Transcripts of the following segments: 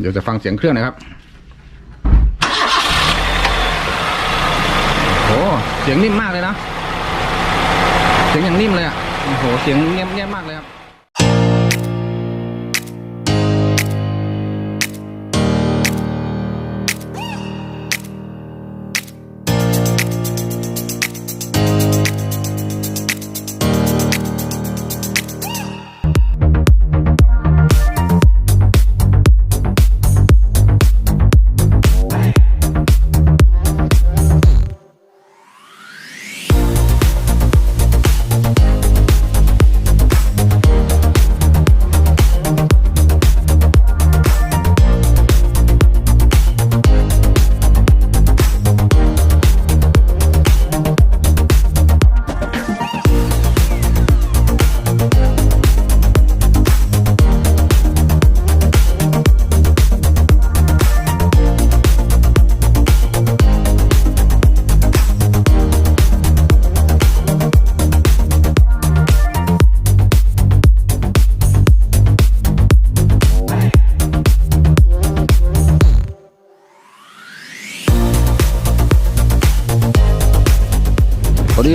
เดี๋ยวจะฟังเสียงเครื่องนะครับ โอ้เสียงนิ่มมากเลยนะ เสียงอย่างนิ่มเลยอะ โอ้โห เสียงเงียบเงียบมากเลยครับ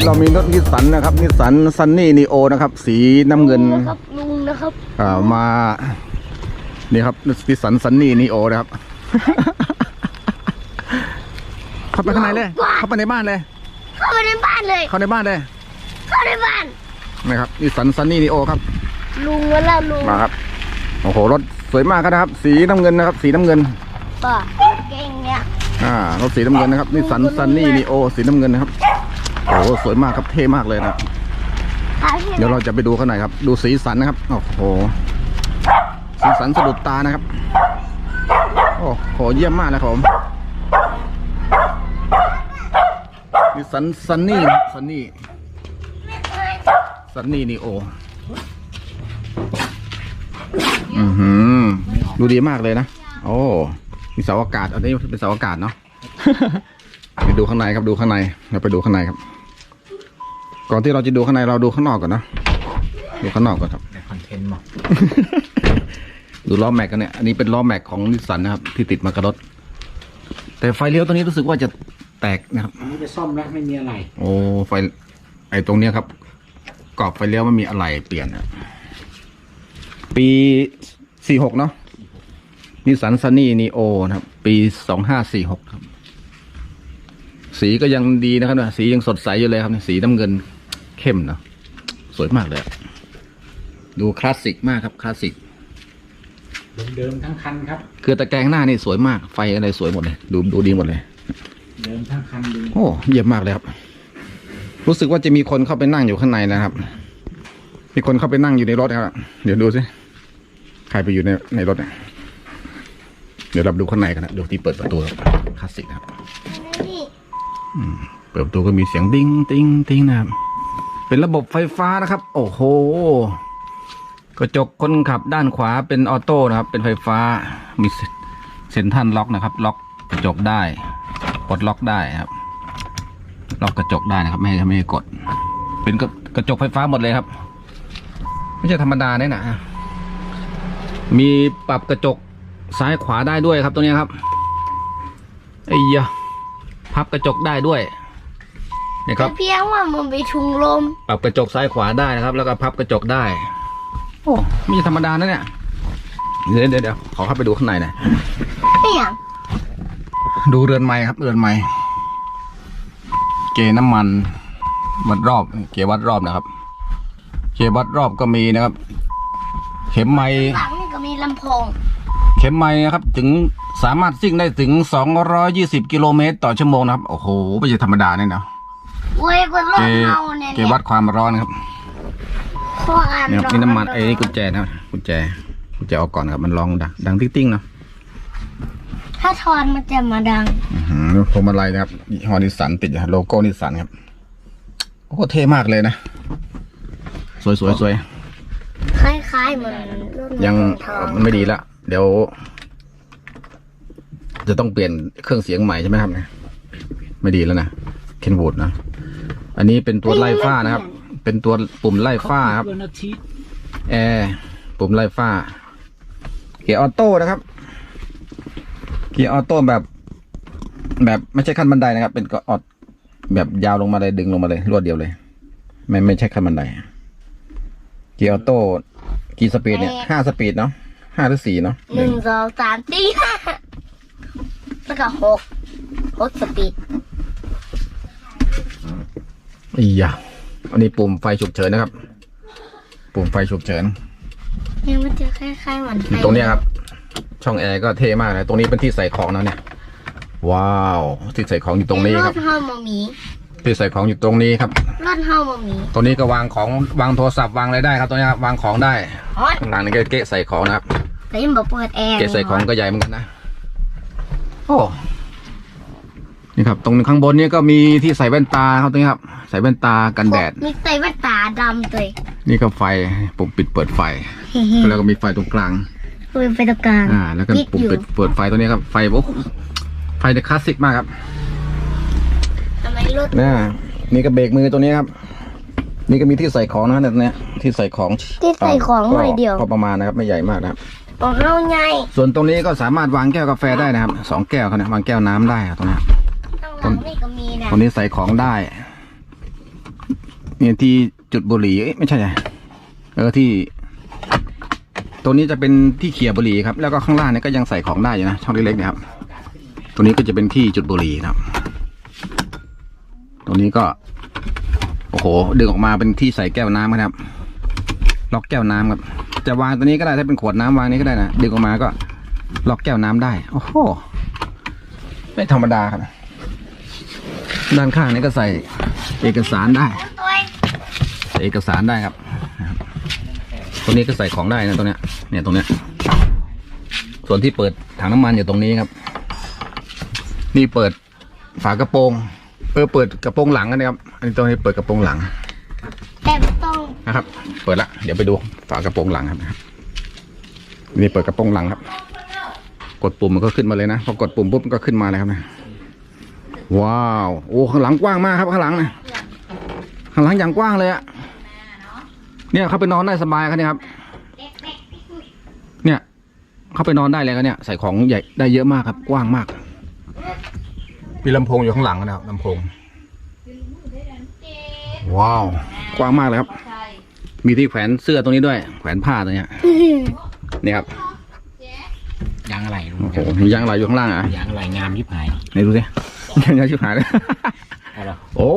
เรามีรถนิสสันนะครับนิสสันซันนี่นีโอนะครับ สีน้ำเงินนะครับลุงนะครับอ่ามา นี่ครับนิสสันซันนี่นีโอนะครับเข้าไปข้างในเลย เข้าไปในบ้านเลย เข้าไปในบ้านเลย เข้าในบ้านเลย เข้าในบ้านนะครับนิสสันซันนี่นีโอครับลุงมาแล้วลุงมาครับโอ้โหรถสวยมากนะครับ สีน้ำเงินนะครับ สีน้ำเงินป่ะเก่งเนี่ยอ่ารถสีน้ำเงินนะครับนิสสันซันนี่นีโอสีน้ำเงินนะครับ โอ้โหสวยมากครับเท่มากเลยนะหาที่เดี๋ยวเราจะไปดูข้างในครับ ดูสีสันนะครับโอ้โหสีสันสะดุดตานะครับ โอ้โหเยี่ยมมากนะครับผมนี่สันซันนี่ซันนี่ซันนี่นี่โออือหือดูดีมากเลยนะโอ้มีเสาอากาศอันนี้เป็นเสาอากาศเนาะไปดูข้างในครับดูข้างในเราไปดูข้างในครับ ก่อนที่เราจะดูข้างในเราดูข้างนอกก่อนนะดูข้างนอกก่อนครับในคอนเทนต์หมดดูล้อแม็กกันเนี่ยอันนี้เป็นล้อแม็กของนิสสันนะครับ ที่ติดมากับรถ แต่ไฟเลี้ยวตัวนี้รู้สึกว่าจะแตกนะครับอันนี้จะซ่อมแล้วไม่มีอะไร โอ้ไฟไอ้ตรงเนี้ยครับกรอบไฟเลี้ยวมันมีอะไรเปลี่ยนอะปีสี่หกเนาะนิสสันซันนี่นีโอนะครับ ปีสองห้าสี่หกครับ สีก็ยังดีนะครับเนี่ยสียังสดใสอยู่เลยครับเนี่ยสีน้ำเงิน เข้มเนาะสวยมากเลยอะดูคลาสสิกมากครับคลาสสิกเดิมๆทั้งคันครับ คือตะแกรงหน้านี่สวยมาก ไฟอะไรสวยหมดเลย ดูดูดีหมดเลย เดิมทั้งคันดูโอ้เยี่ยมมากเลยครับ รู้สึกว่าจะมีคนเข้าไปนั่งอยู่ข้างในนะครับ มีคนเข้าไปนั่งอยู่ในรถครับ เดี๋ยวดูสิ ใครไปอยู่ในในรถเนี่ยเดี๋ยวเราดูข้างในกันนะดูที่เปิดประตูครับคลาสสิกนะครับนี่เปิดประตูก็มีเสียงดิ้งติ้งติ้งนะครับ เป็นระบบไฟฟ้านะครับ โอ้โห กระจกคนขับด้านขวาเป็นออโต้นะครับ เป็นไฟฟ้า มีเซ็นทรัลล็อกนะครับ ล็อกกระจกได้ปลดล็อกได้ครับ ล็อกกระจกได้นะครับ ไม่ให้ไม่ให้กด เป็นกระกระจกไฟฟ้าหมดเลยครับ ไม่ใช่ธรรมดาเนี่ยนะ มีปรับกระจกซ้ายขวาได้ด้วยครับ ตัวนี้ครับไอ้ยะพับกระจกได้ด้วย นี่ครับแต่เพียงว่ามันไปทุงลม ปรับกระจกซ้ายขวาได้นะครับ แล้วก็พับกระจกได้ โอ้ไม่ใช่ธรรมดานะเนี่ยเดี๋ยวเดี๋ยวเดี๋ยวขอเข้าไปดูข้างในหน่อยไม่อย่างดูเรือนไม้ครับ เรือนไม้เกน้ำมันวัดรอบ เกวัดรอบนะครับ เกวัดรอบก็มีนะครับ เข็มไม้หลังนี่ก็มีลำโพง เข็มไม้นะครับ ถึงสามารถซิ่งได้ถึง 220 กิโลเมตรต่อชั่วโมงนะครับ โอ้โหไม่ใช่ธรรมดาเนี่ยนะ เว้ยบนรถเกเมาเนี่ยเกวัดความร้อนนะครับข้ออ่านเนี่ยครับนี่น้ำมันไอ้นี่กุญแจนะครับกุญแจกุญแจออกก่อนนะครับมันร้องดังดังติ๊งๆเนาะถ้าทอนมันจะมาดัง อื้อหือพวงมาลัยนะครับยี่ห้อนิสสันติดโลโก้นิสสันครับโอ้โหเท่มากเลยนะ สวยสวยสวยคล้ายๆเหมือนรถยังทองมันไม่ดีละเดี๋ยว จะต้องเปลี่ยนเครื่องเสียงใหม่ใช่ไหมครับเนี่ยไม่ดีแล้วนะเคนวูดนะ อันนี้เป็นตัวไล่ฟ้านะครับ เป็นตัวปุ่มไล่ฟ้าครับเพื่อนอาทิตย์แอร์ปุ่มไล่ฟ้า เกียร์ออโต้นะครับ เกียร์ออโต้แบบ แบบไม่ใช่ขั้นบันไดนะครับ เป็นก็ออดแบบยาวลงมาเลยดึงลงมาเลย รวดเดียวเลย ไม่ไม่ใช่ขั้นบันได เกียร์ออโต้กี่สปีดเนี่ยห้าสปีดเนาะห้าหรือสี่เนาะหนึ่งสองสามสี่ห้าแล้วก็หกหกสปีด อีหยาอันนี้ปุ่มไฟฉุกเฉินนะครับ ปุ่มไฟฉุกเฉินเนี่ยมันจะคล้ายๆเหมือนอยู่ตรงเนี้ยครับ ช่องแอร์ก็เท่มากเลยตรงนี้เป็นที่ใส่ของนะเนี่ย ว้าวที่ใส่ของอยู่ตรงนี้รคถรับเฮามามีที่ใส่ของอยู่ตรงนี้ครับ รถเฮามามีตรงนี้ก็วางของวางโทรศัพท์วางอะไรได้ครับตรงนี้ครับวางของได้ฮอตข้างหลังนี่ก็เกะใส่ของนะครับ แต่ยังบอกเปิดแอร์เกะใส่ของก็ใหญ่เหมือนกันนะ โอ้ นี่ครับ ตรงข้างบนนี้ก็มีที่ใส่แว่นตาครับตรงนี้ครับ ใส่แว่นตากันแดด มีใส่แว่นตาดำเลยนี่ก็ไฟปุ่มปิดเปิดไฟ แล้วก็มีไฟตรงกลางเปิดไปตรงกลาง อ่า แล้วก็ปิดปุ่มอยู่ปิดเปิดไฟตัวนี้ครับ ไฟโอ้โหไฟเดคลาสสิกมากครับทำไมรถนะนี่ก็เบรกมือตัวนี้ครับ นี่ก็มีที่ใส่ของนะเนี่ยที่ใส่ของ ที่ใส่ของหน่อยเดียวก็ประมาณนะครับ ไม่ใหญ่มากนะครับของเราไงส่วนตรงนี้ก็สามารถวางแก้วกาแฟได้นะครับ สองแก้วครับเนี่ยวางแก้วน้ำได้ครับตรงนี้ข้าง หลังนี่ก็มีนะตรงนี้ใส่ของได้ เนี่ยที่จุดบุหรี่เอ้ยไม่ใช่ไงเออที่ตรงนี้จะเป็นที่เขี่ยบุหรี่ครับ แล้วก็ข้างล่างเนี่ยก็ยังใส่ของได้อยู่นะช่องเล็กๆเนะครับ ตัวนี้ก็จะเป็นที่จุดบุหรี่นะครับตรงนี้ก็ โอ้โห ดึงออกมาเป็นที่ใส่แก้วน้ำครับ ล็อกแก้วน้ำครับ จะวางตัวนี้ก็ได้ถ้าเป็นขวดน้ำวางนี้ก็ได้นะ ดึงออกมาก็ล็อกแก้วน้ำได้ โอ้โห ไม่ธรรมดาครับ ด้านข้างนี้ก็ใส่เอกสารได้ตัวเองใส่เอกสารได้ครับนะครับตรงนี้ก็ใส่ของได้นะตรงเนี้ยเนี่ยตรงเนี้ยส่วนที่เปิดถังน้ำมันอยู่ตรงนี้ครับ นี่เปิดฝากระโปรงเออเปิดกระโปรงหลังกันนะครับ อันนี้ตรงนี้เปิดกระโปรงหลังแต่ไม่ต้องนะครับ เปิดละเดี๋ยวไปดูฝากระโปรงหลังครับนี่เปิดกระโปรงหลังครับ กดปุ่มมันก็ขึ้นมาเลยนะพอกดปุ่มปุ๊บมันก็ขึ้นมาเลยครับนะ ว้าว โอ้ข้างหลังกว้างมากครับข้างหลังนะข้างหลังอย่างกว้างเลยอะเนี่ยเขาไปนอนได้สบายครับเนี่ยครับ เนี่ยเขาไปนอนได้เลยครับเนี่ย ใส่ของใหญ่ได้เยอะมากครับ กว้างมากมีลำโพงอยู่ข้างหลังนะครับลำโพงว้าว กว้างมากเลยครับ มีที่แขวนเสื้อตรงนี้ด้วย แขวนผ้าตัวเนี้ยนี่ครับยางอะไรลุงโอ้โหมียางอะไรอยู่ข้างล่างอะยางอะไรงามยิบหายไหนดูสิ ยังยังชิบหายเลยเอาละโอ้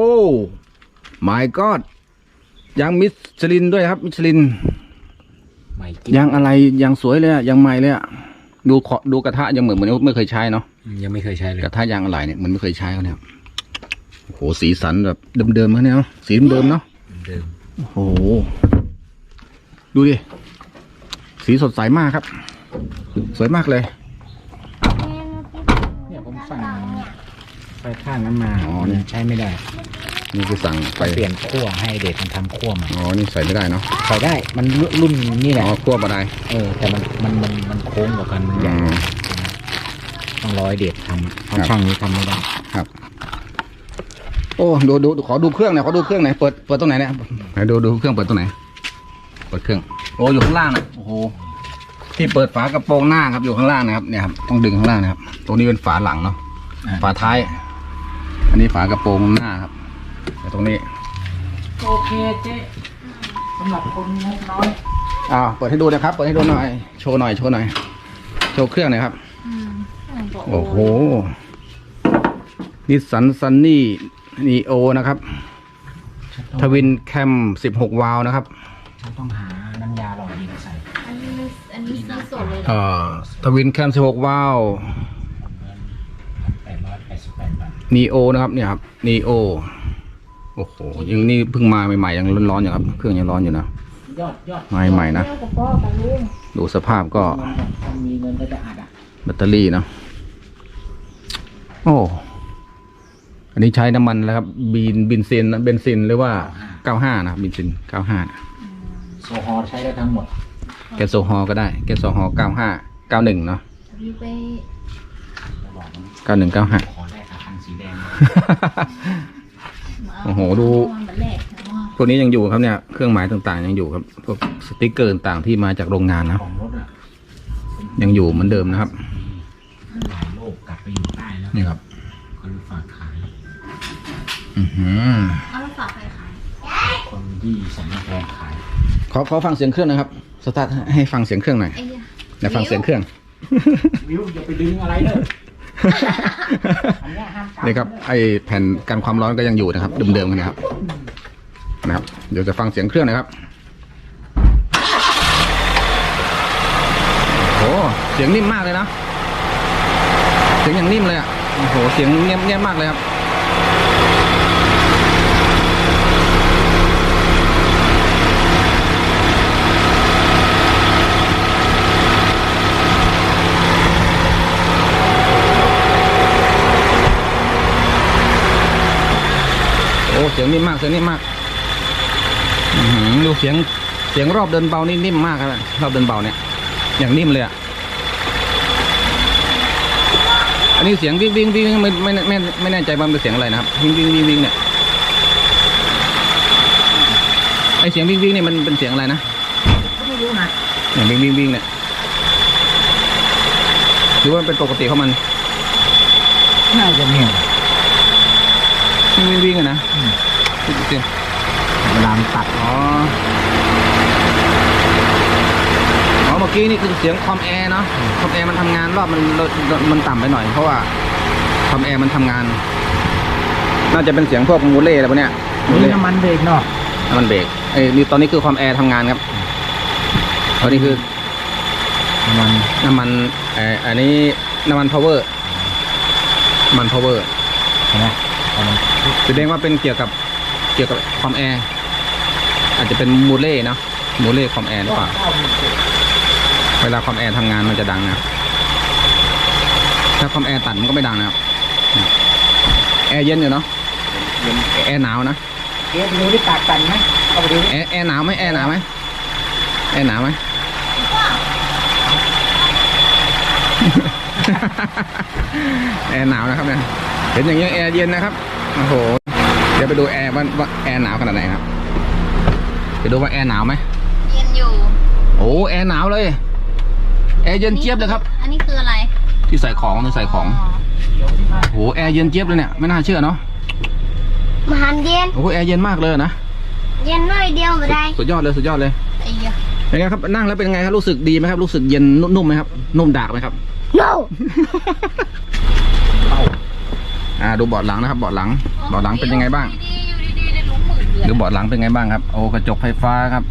my god ยางมิชลินด้วยครับ มิชลินใหม่กิ๊บยางอะไรยางสวยเลยอะยางใหม่เลยอะดูขอดูกระทะยังเหมือนเหมือนไม่เคยใช้เนาะยังไม่เคยใช้เลยกระทะยางอะไรเนี่ยเหมือนไม่เคยใช้เขาเนี่ยโอ้โหสีสันแบบเดิมๆเขาเนี่ยเนาะสีเดิมๆเนาะเดิมโอ้โหดูดิสีสดใสมากครับ สวยมากเลยเนี่ยผมสั่ง ไฟข้างนั้นมาอ๋อเนี่ย ใช้ไม่ได้นี่คือสั่งไปเปลี่ยนขั้วให้เด็กมันทำขั้วใหม่อ๋อนี่ใส่ไม่ได้เนาะใส่ได้มันรุ่นนี่แหละอ๋อคั่วมาได้เออแต่มันมันมันมันโค้งกว่ากันมันใหญ่อืมต้องร้อยเด็กทำเพราะครับช่างนี้ทำไม่ได้ครับ โอ้ดูดูขอดูเครื่องหน่อยขอดูเครื่องหน่อยเปิดเปิดตรงไหนเนี่ยไหนดูดูเครื่องเปิดตรงไหนเปิดเครื่อง โอ้อยู่ข้างล่างนะโอ้โหที่เปิดฝากระโปรงหน้าครับอยู่ข้างล่างนะครับเนี่ยครับต้องดึงข้างล่างนะครับ ตรงนี้เป็นฝาหลังเนาะอ่าฝาท้าย อันนี้ฝากระโปรงหน้าครับแต่ตรงนี้ โอเคเจ๊สำหรับคนงบน้อยอ้าวเปิดให้ดูนะครับ เปิดให้ดูหน่อย โชว์หน่อยโชว์หน่อย โชว์เครื่องหน่อยครับโอ้โหนิสสันซันนี่นีโอนะครับ ทวินแคมสิบหกวาล์วนะครับฉันต้องหาน้ำยาหล่อเย็นใส่อันนี้อันนี้ซื้อสดเลยเอ่อทวินแคมสิบหกวาล์ว แปดร้อยแปดสิบแปดบาท นีโอนะครับเนี่ยครับนีโอโอ้โหยังนี่เพิ่งมาใหม่ๆยังร้อนๆอยู่ครับ เครื่องยังร้อนอยู่นะยอดยอดใหม่ๆนะดูสภาพก็ถ้ามีเงินก็จะอัดอะแบตเตอรี่เนาะโอ้อันนี้ใช้น้ำมันแล้วครับบินบินซินนะเบนซินหรือว่า95นะครับบินซิน95โซฮอลใช้ได้ทั้งหมด แก๊สโซฮอล์ก็ได้ แก๊สโซฮอล์95 91เนาะไปจะบอกมัน91 95ขอได้ค่ะคัน สีแดง โอ้โหดูพวกนี้ยังอยู่ครับเนี่ย เครื่องหมายต่างๆ ยังอยู่ครับพวกสติกเกอร์ต่างๆที่มาจากโรงงานนะ ของรถอะยังอยู่เหมือนเดิมนะครับ หลายโลกไปอยู่ใต้แล้วนี่ครับก็เลยฝากขายอือหือเอาไปฝากใครขายคนที่สันนิษฐานขายขอขอฟังเสียงเครื่องหนะครับ สตาร์ทให้ฟังเสียงเครื่องหน่อยไอ้เหี้ยเดี๋ยวฟังเสียงเครื่อง วิวอย่าไปดึงอะไรเลยอั นี่ครับไอแผ่นกันความร้อนก็ยังอยู่นะครับเดิมๆนะครับนะครับ เดี๋ยวจะฟังเสียงเครื่องนะครับโอ้โหเสียงนิ่มมากเลยนะ เสียงอย่างนิ่มเลยอะโอ้โหเสียงเงียบๆมากเลยครับ สียงนิ่มมากเสียงนิ่มมากอื้อหือดูเสียงเสียงรอบเดินเบานี่นิ่มมากครับรอบเดินเบาเนี่ย อย่างนิ่มเลยอะอันนี้เสียงวิ่งวิ่งวิ่งไม่ไม่ไม่ไม่แน่ใจว่ามันเป็นเสียงอะไรนะครับวิ่งวิ่งวิ่งวิ่งเนี่ยไอเสียงวิ่งวิ่งเนี่ยมันเป็นเสียงอะไรนะก็ไม่รู้นะอย่างวิ่งวิ่งวิ่งเนี่ยหรือว่ามันเป็นปกติของมันน่าจะเนี่ยวิ่งวิ่งวิ่งอะนะ เสียงเวลามันตัดอ๋ออ๋อเมื่อกี้นี่คือเสียงคอมแอร์เนาะคอมแอร์มันทำงานรอบมันมันต่ำไปหน่อยเพราะว่าคอมแอร์มันทำงาน น่าจะเป็นเสียงพวกมูเล่อะไรพวกเนี้ยมูนี่เล่น้ำมันเบรกเนาะน้ำมันเบรกไอ้ยนี่ตอนนี้คือคอมแอร์ทำงานครับตอนนี้คือน้ำมันน้ำมันเอ่ออันนี้น้ำมันพาวเวอร์มันพาวเวอร์ใช่ไหมเอามันแสดงว่าเป็นเกี่ยวกับ เกี่ยวกับคอมแอร์อาจจะเป็นมูเล่เนาะมูเล่คอมแอร์หรือเปล่าเข้ามันเสร็จเวลาคอมแอร์ทำงานมันจะดังนะครับถ้าคอมแอร์ตัดมันก็ไม่ดังนะครับแอร์เย็นอยู่เนาะแอร์หนาวนะเดี๋ยวไปดูที่ตากกันไหมเอาไปดูดิแอร์แอร์หนาวไหมแอร์หนาวไหมแอร์หนาวไหมแอร์หนาวนะครับเนี่ยเห็นอย่างนี้ยแอร์เย็นนะครับโอ้โหเดี๋ยวไปดูแอร์ว่าว่าแอร์หนาวขนาดไหนครับไปดูว่าแอร์หนาวไหมเย็นอยู่ โอ้แอร์หนาวเลยแอร์เย็นเจี๊ยบเลยครับ อันนี้คืออะไร ที่ใส่ของที่ใส่ของโอ้แอร์เย็นเจี๊ยบเลยเนี่ยไม่น่าเชื่อเนาะมาหันเย็นโอ้แอร์เย็นมากเลยนะเย็นน้อยเดียวไม่ได้สุดยอดเลยสุดยอดเลยไอ้เหี้ยเป็นไงครับนั่งแล้วเป็นไงครับรู้สึกดีไหมครับรู้สึกเย็นนุ่มๆไหมครับนุ่มดากไหมครับ no อ่าดูเบาะหลังนะครับเบาะหลังเบาะหลังเป็นยังไงบ้างดีๆอยู่ดีๆได้รู้หมื่นเลยดูเบาะหลังเป็นไงบ้างครับโอ้กระจกไฟฟ้าครับ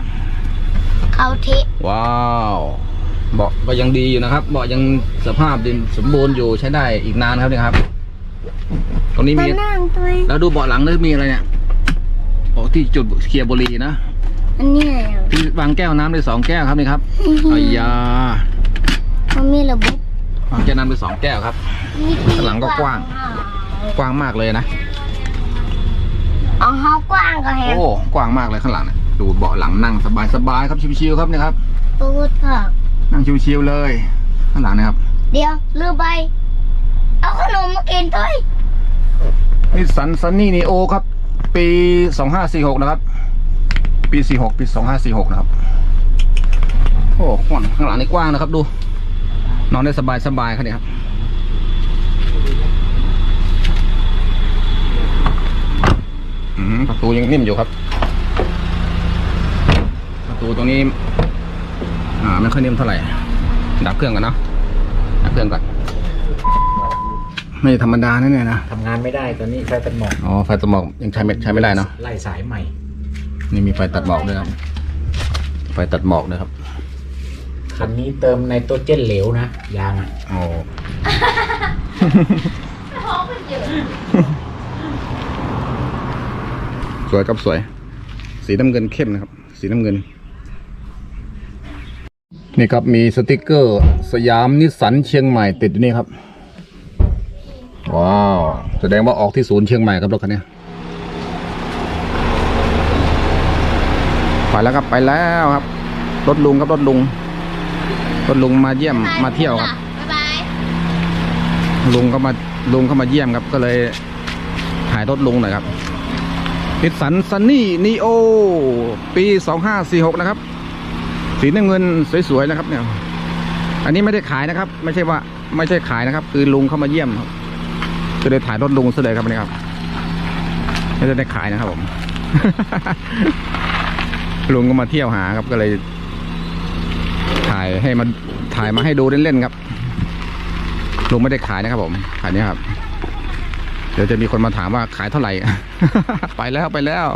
เขาเทะว้าวเบาะก็ยังดีอยู่นะครับ เบาะยังสภาพดินสมบูรณ์อยู่ใช้ได้อีกนานครับเนี่ยครับตรงนี้มามีนั่งตัวแล้วดูเบาะหลังนี่มีอะไรเนี่ยโอ้ที่จุดเคลียร์บุหรีนะอันนี้อะไรอะที่วางแก้วน้ำได้สองแก้วครับนี่ครับอายามันมีระบบวางแก้วน้ำได้สองแก้วครับมีที่ข้างหลังก็กว้าง กว้างมากเลยนะเอาเฮากว้างก็แฮมโอ้กว้างมากเลยข้างหลังเนี่ยดูเบาะหลังนั่งสบายๆครับชิวๆครับเนี่ยครับปูดผักนั่งชิวๆเลยข้างหลังนะครับ เดี๋ยวลืมไปเอาขนมมากินด้วยนิสสันซันนี่นีโอครับ ปีสองห้าสี่หกนะครับ ปีสี่หกปีสองห้าสี่หกนะครับโอ้กว้างข้างหลังนี่กว้างนะครับ ดู นอนได้สบายสบายครับเนี่ยครับ อืม ประตูยังนิ่มอยู่ครับ ประตูตรงนี้ อ่าไม่ค่อยนิ่มเท่าไหร่ ดับเครื่องกันเนาะดับเครื่องก่อนไม่ธรรมดานะเนี่ยนะทำงานไม่ได้ตอนนี้ไฟตัดหมอกอ๋อไฟตัดหมอกยังใช้ไม่ใช้ไม่ได้เนาะไล่สายใหม่ นี่มีไฟตัดหมอกด้วยครับไฟตัดหมอกด้วยครับคันนี้เติมไนโตรเจนเหลวนะยางอะโอ้ ท้องมันเยอะ สวยครับสวย สีน้ำเงินเข้มนะครับ สีน้ำเงิน นี่ครับมีสติกเกอร์ สยามนิสสันเชียงใหม่ติดอยู่นี่ครับ ว้าว แสดงว่าออกที่ศูนย์เชียงใหม่ครับรถคันนี้ไปแล้วครับไปแล้วครับ รถลุงครับรถลุง รถลุงมาเยี่ยมมาเที่ยวครับบ๊ายบายลุงก็มาลุงเข้ามาเยี่ยมครับก็เลยถ่ายรถลุงหน่อยครับ นิสสันซันนี่นีโอปีสองห้าสี่หกนะครับ สีน้ำเงินสวยๆนะครับ เนี่ย อันนี้ไม่ได้ขายนะครับ ไม่ใช่ว่าไม่ใช่ขายนะครับ คือลุงเข้ามาเยี่ยมครับก็เลยถ่ายรถลุงซะเลยครับนนี้ครับไม่ได้ขายนะครับผม ลุงก็มาเที่ยวหาครับก็เลย ถ่ายให้มาถ่ายมาให้ดูเล่นๆครับลุงไม่ได้ขายนะครับผมขายนี้ครับ เดี๋ยวจะมีคนมาถามว่าขายเท่าไหร่ ไปแล้วไปแล้ว